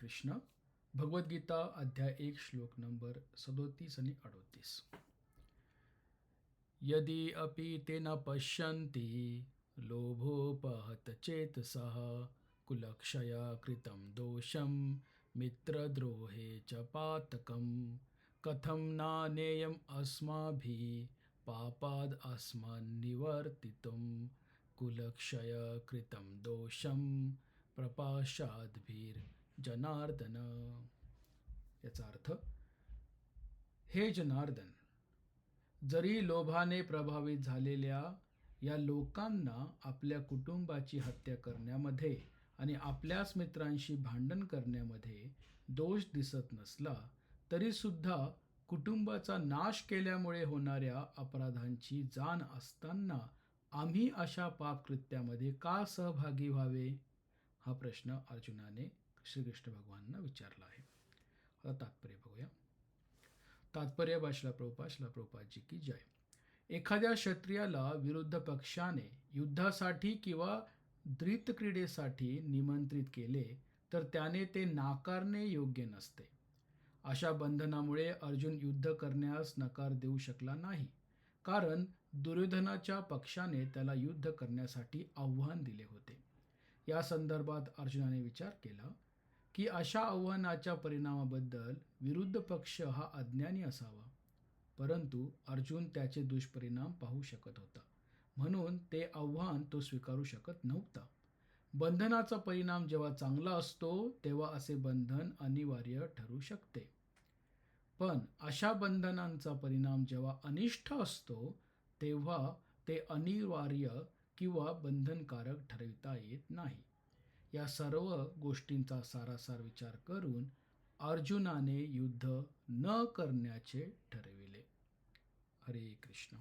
कृष्ण भगवद्गीता अध्याय एक श्लोक नंबर सदोतीस आणि अडोतीस. यदि अपि ते न पश्यन्ति लोभोपहत चेतसः कुलक्षय कृतं दोषं मित्रद्रोहे च पातकं कथं नानेयम् अस्माभिः पापाद् अस्मन्निवर्तितुं कुलक्षय कृतं दोषं प्रपाशाद्भिर् जनार्दन. याचा अर्थ हे जनार्दन जरी लोभाने प्रभावित झालेल्या या लोकांना आपल्या कुटुंबाची हत्या करण्यामध्ये आणि आपल्याच मित्रांशी भांडण करण्यामध्ये दोष दिसत नसला तरीसुद्धा कुटुंबाचा नाश केल्यामुळे होणाऱ्या अपराधांची जाण असताना आम्ही अशा पापकृत्यामध्ये का सहभागी व्हावे? हा प्रश्न अर्जुनाने श्रीकृष्ण भगवानना विचारला आहे. आता तात्पर्य बघूया. तात्पर्य भाषला प्रभुपा शिला प्रभुपादजी की जय. एखाद्या क्षत्रियाला विरुद्ध पक्षाने युद्धासाठी किंवा द्रित क्रीडेसाठी निमंत्रित केले तर त्याने ते नाकारणे योग्य नसते. अशा बंधनामुळे अर्जुन युद्ध करण्यास नकार देऊ शकला नाही. कारण दुर्योधनाच्या पक्षाने त्याला युद्ध करण्यासाठी आव्हान दिले होते. या संदर्भात अर्जुनाने विचार केला की अशा आव्हानाच्या परिणामाबद्दल विरुद्ध पक्ष हा अज्ञानी असावा. परंतु अर्जुन त्याचे दुष्परिणाम पाहू शकत होता. म्हणून ते आव्हान तो स्वीकारू शकत नव्हता. बंधनाचा परिणाम जेव्हा चांगला असतो तेव्हा असे बंधन अनिवार्य ठरू शकते. पण अशा बंधनांचा परिणाम जेव्हा अनिष्ट असतो तेव्हा ते अनिवार्य किंवा बंधनकारक ठरविता येत नाही. या सर्व गोष्टींचा सारासार विचार करून अर्जुनाने युद्ध न करण्याचे ठरविले. हरे कृष्ण.